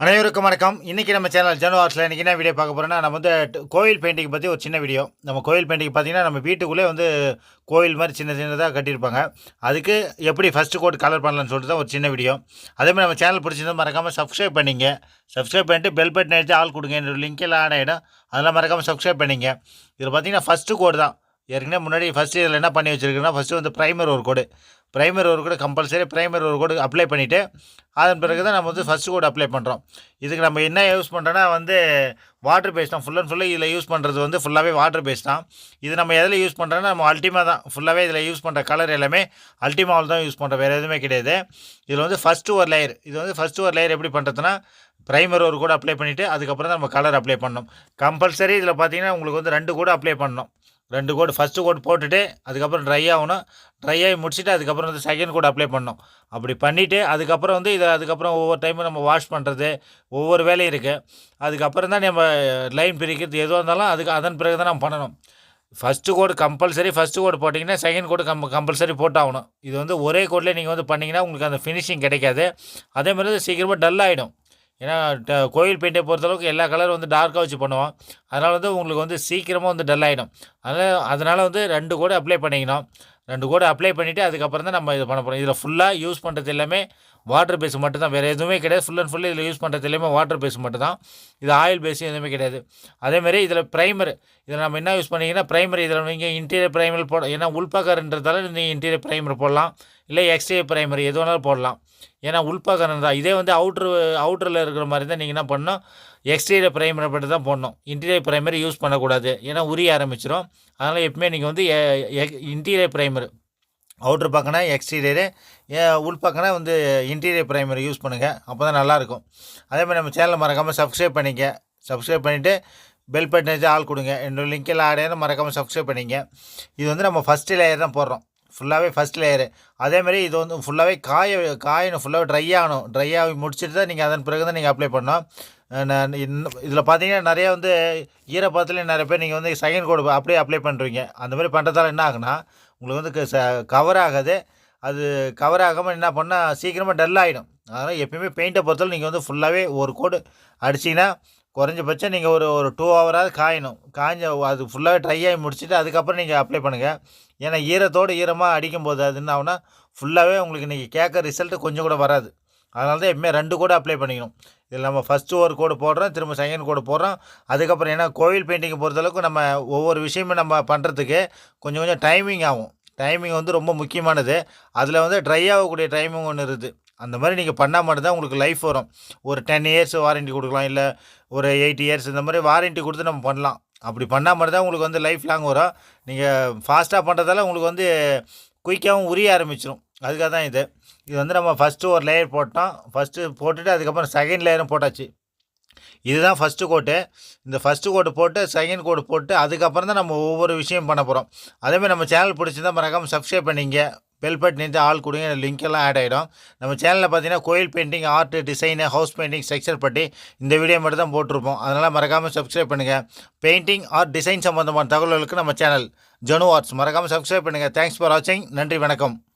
அனைவருக்கும் வணக்கம். இன்றைக்கி நம்ம சேனல் ஜனு இன்றைக்கி என்ன வீடியோ பார்க்க போகிறோன்னா நம்ம வந்து கோயில் பெயிண்டிங் பற்றி ஒரு சின்ன வீடியோ நம்ம கோயில் பெயிண்டிங் பார்த்தீங்கன்னா நம்ம வீட்டுக்குள்ளே வந்து கோயில் மாதிரி சின்ன சின்னதாக கட்டியிருப்பாங்க. அதுக்கு எப்படி ஃபஸ்ட்டு கோட் கலர் பண்ணலான்னு சொல்லிட்டு தான் ஒரு சின்ன வீடியோ அதேமாதிரி நம்ம சேனல் பிடிச்சிருந்தா மறக்காமல் சப்ஸ்கிரைப் பண்ணிங்க. சப்ஸ்கிரைப் பண்ணிட்டு பெல் பட்டன் எடுத்து ஆள் கொடுங்க. என்னோட லிங்கில் ஆட் ஆகிடும் அதெல்லாம் மறக்காமல் சப்ஸ்கிரைப் பண்ணிங்க. இதில் பார்த்தீங்கன்னா ஃபஸ்ட்டு கோடு தான். ஏற்கனவே முன்னாடி ஃபஸ்ட்டு இதில் என்ன பண்ணி வச்சுருக்குன்னா ஃபஸ்ட்டு வந்து ப்ரைமர் ஒரு கோடு ப்ரைமர் ஒரு கூட கம்பல்சரி ப்ரைமர் ஒரு கோடு அப்ளை பண்ணிவிட்டு அதன் பிறகு தான் நம்ம வந்து ஃபஸ்ட்டு கோடு அப்ளை பண்ணுறோம் இதுக்கு நம்ம என்ன யூஸ் பண்ணுறோன்னா வந்து வாட்டர் பேஸ் தான். ஃபுல் அண்ட் ஃபுல்லாக இதில் யூஸ் பண்ணுறது வந்து ஃபுல்லாகவே வாட்டர் பேஸ் தான். இது நம்ம எதில் யூஸ் பண்ணுறோன்னா நம்ம அல்டிமா தான். ஃபுல்லாகவே இதில் யூஸ் பண்ணுற கலர் எல்லாமே அல்டிமாவில் தான் யூஸ் பண்ணுறோம் வேறு எதுவுமே கிடையாது. இதில் வந்து ஃபஸ்ட்டு ஒரு லேயர் இது வந்து ஃபஸ்ட்டு ஒரு லேயர் எப்படி பண்ணுறதுன்னா ப்ரைமர் ஒரு கூட அப்ளை பண்ணிவிட்டு அதுக்கப்புறம் தான் நம்ம கலர் அப்ளை பண்ணணும். கம்பல்சரி இதில் பார்த்தீங்கன்னா உங்களுக்கு வந்து ரெண்டு கூட அப்ளை பண்ணணும். ரெண்டு கோடு ஃபஸ்ட்டு கோட் போட்டுட்டு அதுக்கப்புறம் ட்ரை ஆகணும். ட்ரை ஆகி முடிச்சுட்டு அதுக்கப்புறம் வந்து செகண்ட் கோட் அப்ளை பண்ணணும். அப்படி பண்ணிவிட்டு அதுக்கப்புறம் வந்து இதை அதுக்கப்புறம் ஒவ்வொரு டைமும் நம்ம வாஷ் பண்ணுறது ஒவ்வொரு வேலையும் இருக்குது அதுக்கப்புறம் தான் நம்ம லைன் பிரிக்கிறது எதுவாக இருந்தாலும் அதுக்கு அதன் பிறகு தான் நம்ம பண்ணணும். ஃபஸ்ட்டு கோடு கம்பல்சரி ஃபஸ்ட்டு கோடு போட்டிங்கன்னா செகண்ட் கோடு கம் கம்பல்சரி போட்டாகணும். இது வந்து ஒரே கோட்லேயே நீங்கள் வந்து பண்ணிங்கன்னா உங்களுக்கு அந்த ஃபினிஷிங் கிடைக்காது. அதே மாதிரி சீக்கிரமாக டல் ஆகிடும் ஏன்னா ட- கோயில் பெயிண்டை பொறுத்தளவுக்கு எல்லா கலரும் வந்து டார்க்காக வச்சு பண்ணுவோம் அதனால் வந்து உங்களுக்கு வந்து சீக்கிரமாக வந்து டல் ஆகிடும் அதனால் அதனால் வந்து ரெண்டு கோடு அப்ளை பண்ணிக்கணும். ரெண்டு கோடு அப்ளை பண்ணிவிட்டு அதுக்கப்புறம் தான் நம்ம இது பண்ண போகிறோம் இதில் ஃபுல்லாக யூஸ் பண்ணுறது எல்லாமே வாட்டர் பேஸ் மட்டும் தான் வேறு எதுவுமே கிடையாது. ஃபுல் அண்ட் ஃபுல்லு இதில் யூஸ் பண்ணுறது எல்லாமே வாட்டர் பேஸ் மட்டும் தான் இது ஆயில் பேஸ் எதுவுமே கிடையாது. அதேமாரி இதில் ப்ரைமர் இதில் நம்ம என்ன யூஸ் பண்ணிங்கன்னா ப்ரைமர் இதில் நீங்கள் இன்டீரியர் ப்ரைமர் போட ஏன்னா உள்பாக்கறன்றதால நீங்கள் இன்டீரியர் ப்ரைமர் போடலாம். இல்லை எக்ஸ்டீரியர் ப்ரைமரி எது வேணாலும் போடலாம். ஏன்னா உள்பாக்கணும் தான் இதே வந்து அவுட்ரு அவுட்டரில் இருக்கிற மாதிரி தான் நீங்கள் என்ன பண்ணணும்? எக்ஸ்டீரியர் ப்ரைமரை மட்டும் தான் போடணும். இன்டீரியர் ப்ரைமரி யூஸ் பண்ணக்கூடாது. ஏன்னா உரிய ஆரம்பிச்சிடும் அதனால் எப்பவுமே நீங்கள் வந்து இன்டீரியர் ப்ரைமர் அவுட்ரு பக்கம்னா எக்ஸ்டீரியரு உள் பார்க்கனா வந்து இன்டீரியர் ப்ரைமர் யூஸ் பண்ணுங்கள் அப்போ தான் நல்லாயிருக்கும். அதே மாதிரி நம்ம சேனலை மறக்காமல் சப்ஸ்கிரைப் பண்ணிக்க சப்ஸ்கிரைப் பண்ணிவிட்டு பெல் பட்டன் வச்சு ஆள் கொடுங்க. என்னோடய லிங்க் ஆடையான மறக்காமல் சப்ஸ்கிரைப் பண்ணிங்க. இது வந்து நம்ம ஃபஸ்ட்டு லேயர் தான் போடுறோம். ஃபுல்லாகவே ஃபஸ்ட் லேயரு அதேமாதிரி இது வந்து ஃபுல்லாகவே காய காயணும் ஃபுல்லாகவே ட்ரை ஆகணும். ட்ரை ஆகி முடிச்சுட்டு தான் நீங்கள் அதன் பிறகு தான் நீங்கள் அப்ளை பண்ணணும். நான் இதில் பார்த்தீங்கன்னா நிறைய வந்து ஈரப்பதத்துலேயும் நிறைய பேர் நீங்கள் வந்து செகண்ட் கோடு அப்படியே அப்ளை பண்ணுறீங்க அந்த மாதிரி பண்ணுறதால என்ன ஆகுனா உங்களுக்கு வந்து க- ச கவர் ஆகாது. அது கவர் ஆகாமல் என்ன பண்ணால் சீக்கிரமாக டல் ஆகிடும் அதனால் எப்பயுமே பெயிண்ட்டை பொறுத்தவரை நீங்கள் வந்து ஃபுல்லாகவே ஒரு கோடு அடிச்சிங்கன்னா குறைஞ்சபட்சம் நீங்கள் ஒரு ஒரு டூ ஹவராவது காயணும். காய்ஞ்ச அது ஃபுல்லாகவே ட்ரை ஆகி முடிச்சுட்டு அதுக்கப்புறம் நீங்கள் அப்ளை பண்ணுங்கள் ஏன்னா ஈரத்தோடு ஈரமாக அடிக்கும்போது அது என்ன ஆகுனா ஃபுல்லாகவே உங்களுக்கு நீங்கள் கேட்க ரிசல்ட்டு கொஞ்சம் கூட வராது. அதனால தான் எப்பவுமே ரெண்டு கோடு அப்ளை பண்ணிக்கணும். இதில் நம்ம ஃபஸ்ட்டு ஒரு கோடு போடுறோம் திரும்ப செகண்ட் கோடு போடுறோம். அதுக்கப்புறம் ஏன்னா கோவில் பெயிண்டிங்கை பொறுத்தளவுக்கு நம்ம ஒவ்வொரு விஷயமும் நம்ம பண்ணுறதுக்கு கொஞ்சம் கொஞ்சம் டைமிங் ஆகும். டைமிங் வந்து ரொம்ப முக்கியமானது. அதில் வந்து ட்ரை ஆகக்கூடிய டைமிங் ஒன்று இருக்குது. அந்த மாதிரி நீங்கள் பண்ணால் மட்டும்தான் உங்களுக்கு லைஃப் வரும். ஒரு டென் இயர்ஸ் வாரண்டி கொடுக்கலாம் இல்லை ஒரு எயிட் இயர்ஸ் இந்த மாதிரி வாரண்ட்டி கொடுத்து நம்ம பண்ணலாம். அப்படி பண்ணால் மட்டும்தான் உங்களுக்கு வந்து லைஃப் லாங் வரும் நீங்கள் ஃபாஸ்ட்டாக பண்ணுறதால உங்களுக்கு வந்து குயிக்காகவும் உரிய ஆரம்பிச்சிடும் அதுக்காக தான் இது. இது வந்து நம்ம ஃபஸ்ட்டு ஒரு லேயர் போட்டோம். ஃபஸ்ட்டு போட்டுட்டு அதுக்கப்புறம் செகண்ட் லேயரும் போட்டாச்சு. இதுதான் ஃபஸ்ட்டு கோட்டு இந்த ஃபஸ்ட்டு கோட்டு போட்டு செகண்ட் கோடு போட்டு அதுக்கப்புறம் தான் நம்ம ஒவ்வொரு விஷயம் பண்ண போகிறோம் அதேமாதிரி நம்ம சேனல் பிடிச்சிருந்தா மறக்காமல் சப்ஸ்கிரைப் பண்ணிங்க. பெல் நின்று ஆள் கொடுங்க லிங்க்கெல்லாம் ஆட் ஆகிடும் நம்ம சேனலில் பார்த்தீங்கன்னா கோயில் painting art design house painting structure பற்றி இந்த வீடியோ மட்டும் தான் போட்டிருப்போம். அதனால் மறக்காமல் சப்ஸ்கிரைப் பண்ணுங்கள் பெயிண்டிங் ஆர்ட் டிசைன் சம்மந்தமான தகவல்களுக்கு நம்ம சேனல் ஜனு ஆர்ட்ஸ் மறக்காமல் சப்ஸ்கிரைப் பண்ணுங்கள் தேங்க்ஸ் ஃபார் வாட்சிங் நன்றி வணக்கம்.